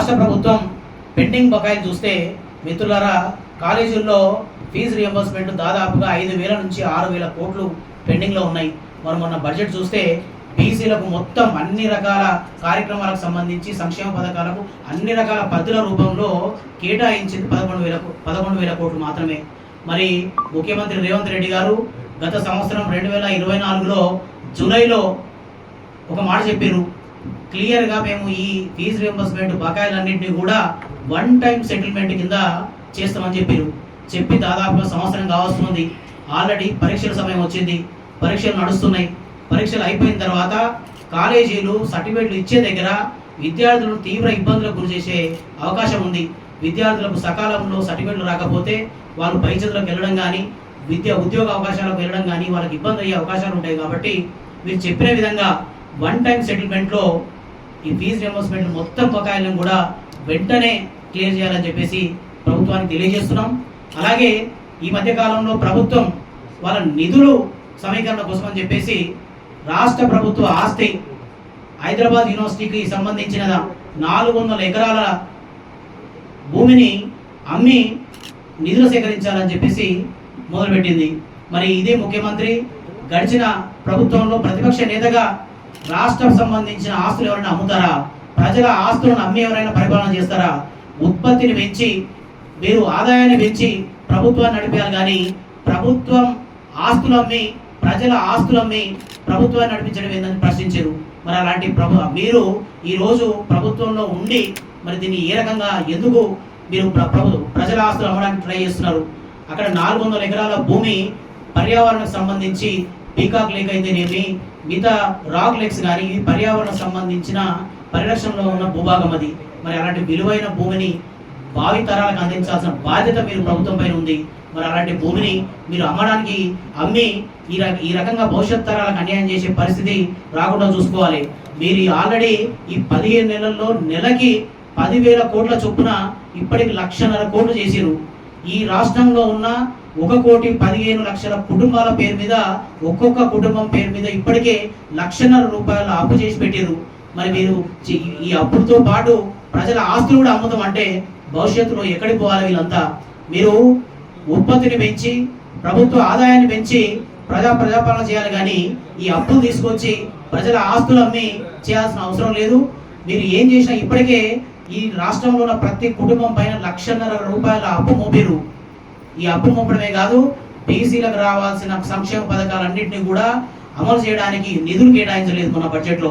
రాష్ట్ర ప్రభుత్వం పెండింగ్ బకాయిలు చూస్తే మిత్రులారా కాలేజీల్లో ఫీజు రియంబర్స్మెంట్ దాదాపుగా ఐదు వేల నుంచి ఆరు వేల కోట్లు పెండింగ్లో ఉన్నాయి. మనం మొన్న బడ్జెట్ చూస్తే బీసీలకు మొత్తం అన్ని రకాల కార్యక్రమాలకు సంబంధించి సంక్షేమ పథకాలకు అన్ని రకాల పద్ధతుల రూపంలో కేటాయించింది పదకొండు వేల పదకొండు వేల కోట్లు మాత్రమే. మరి ముఖ్యమంత్రి రేవంత్ రెడ్డి గారు గత సంవత్సరం రెండు వేల ఇరవై నాలుగులో జూలైలో ఒక మాట చెప్పారు. క్లియర్గా మేము ఈ ఫీజు రియంబర్స్మెంట్ బకాయిలన్నింటినీ కూడా వన్ టైం సెటిల్మెంట్ కింద చేస్తామని చెప్పారు. చెప్పి దాదాపు సంవత్సరం కావస్తుంది ఆల్రెడీ పరీక్షల సమయం వచ్చింది. పరీక్షలు నడుస్తున్నాయి. పరీక్షలు అయిపోయిన తర్వాత కాలేజీలు సర్టిఫికేట్లు ఇచ్చే దగ్గర విద్యార్థులను తీవ్ర ఇబ్బందులకు గురి చేసే అవకాశం ఉంది. విద్యార్థులకు సకాలంలో సర్టిఫికేట్లు రాకపోతే వాళ్ళు పై చదువులకు వెళ్ళడం కానీ విద్య ఉద్యోగ అవకాశాలకు వెళ్ళడం కానీ వాళ్ళకి ఇబ్బంది అయ్యే అవకాశాలు ఉంటాయి కాబట్టి మీరు చెప్పిన విధంగా వన్ టైం సెటిల్మెంట్లో ఈ ఫీజు రియంబర్స్మెంట్ మొత్తం బకాయిలను కూడా వెంటనే క్లియర్ చేయాలని చెప్పేసి ప్రభుత్వానికి తెలియజేస్తున్నాం. అలాగే ఈ మధ్య కాలంలో ప్రభుత్వం వాళ్ళ నిధులు సమీకరణ కోసం అని చెప్పేసి రాష్ట్ర ప్రభుత్వ ఆస్తి హైదరాబాద్ యూనివర్సిటీకి సంబంధించిన నాలుగు వందల ఎకరాల భూమిని అమ్మి నిధులు సేకరించాలని చెప్పేసి మొదలుపెట్టింది. మరి ఇదే ముఖ్యమంత్రి గడిచిన ప్రభుత్వంలో ప్రతిపక్ష నేతగా రాష్ట్రం సంబంధించిన ఆస్తులు ఎవరైనా అమ్ముతారా? ప్రజల ఆస్తులను అమ్మి ఎవరైనా పరిపాలన చేస్తారా? ఉత్పత్తిని పెంచి మీరు ఆదాయాన్ని పెంచి ప్రభుత్వాన్ని నడిపారు కానీ ప్రభుత్వం ఆస్తులు అమ్మి ప్రజల ఆస్తులు అమ్మి ప్రభుత్వాన్ని నడిపించడం ఏందని ప్రశ్నించారు. మరి అలాంటి ప్రభు మీరు ఈ రోజు ప్రభుత్వంలో ఉండి మరి దీన్ని ఏ రకంగా ఎందుకు మీరు ప్రభు ప్రజల ఆస్తులు అమ్మడానికి ట్రై చేస్తున్నారు? అక్కడ నాలుగు వందల ఎకరాల భూమి పర్యావరణకు సంబంధించి పీకాక్ లేక్ అయితేనేమి మిగతా రాక్ లేక్స్ కానీ ఇది పర్యావరణ సంబంధించిన పరిరక్షణలో ఉన్న భూభాగం అది. మరి అలాంటి విలువైన భూమిని భావి తరాలకు అందించాల్సిన బాధ్యత మీరు ప్రభుత్వం పైన ఉంది. మరి అలాంటి భూమిని మీరు అమ్మడానికి అమ్మి ఈ రక ఈ రకంగా భవిష్యత్ తరాలకు అన్యాయం చేసే పరిస్థితి రాకుండా చూసుకోవాలి. మీరు ఆల్రెడీ ఈ పదిహేను నెలల్లో నెలకి పదివేల కోట్ల చొప్పున ఇప్పటికి లక్షన్నర కోట్లు చేసిరు ఈ రాష్ట్రంలో ఉన్న ఒక కోటి పదిహేను లక్షల కుటుంబాల పేరు మీద ఒక్కొక్క కుటుంబం పేరు మీద ఇప్పటికే లక్షన్నర రూపాయల అప్పు చేసి పెట్టారు మరి మీరు ఈ అప్పుతో పాటు ప్రజల ఆస్తులు కూడా అమ్ముతాం అంటే భవిష్యత్తులో ఎక్కడికి పోవాలి వీళ్ళంతా? మీరు ఉత్పత్తిని పెంచి ప్రభుత్వ ఆదాయాన్ని పెంచి ప్రజా ప్రజాపాలన చేయాలి కానీ ఈ అప్పులు తీసుకొచ్చి ప్రజల ఆస్తులు అమ్మి చేయాల్సిన అవసరం లేదు. మీరు ఏం చేసినా ఇప్పటికే ఈ రాష్ట్రంలో ఉన్న ప్రతి కుటుంబం పైన లక్షన్నర రూపాయల అప్పు మోపారు ఈ అప్పు ముప్పడమే కాదు బీసీలకు రావాల్సిన సంక్షేమ పథకాలన్నింటినీ కూడా అమలు చేయడానికి నిధులు కేటాయించలేదు మన బడ్జెట్లో.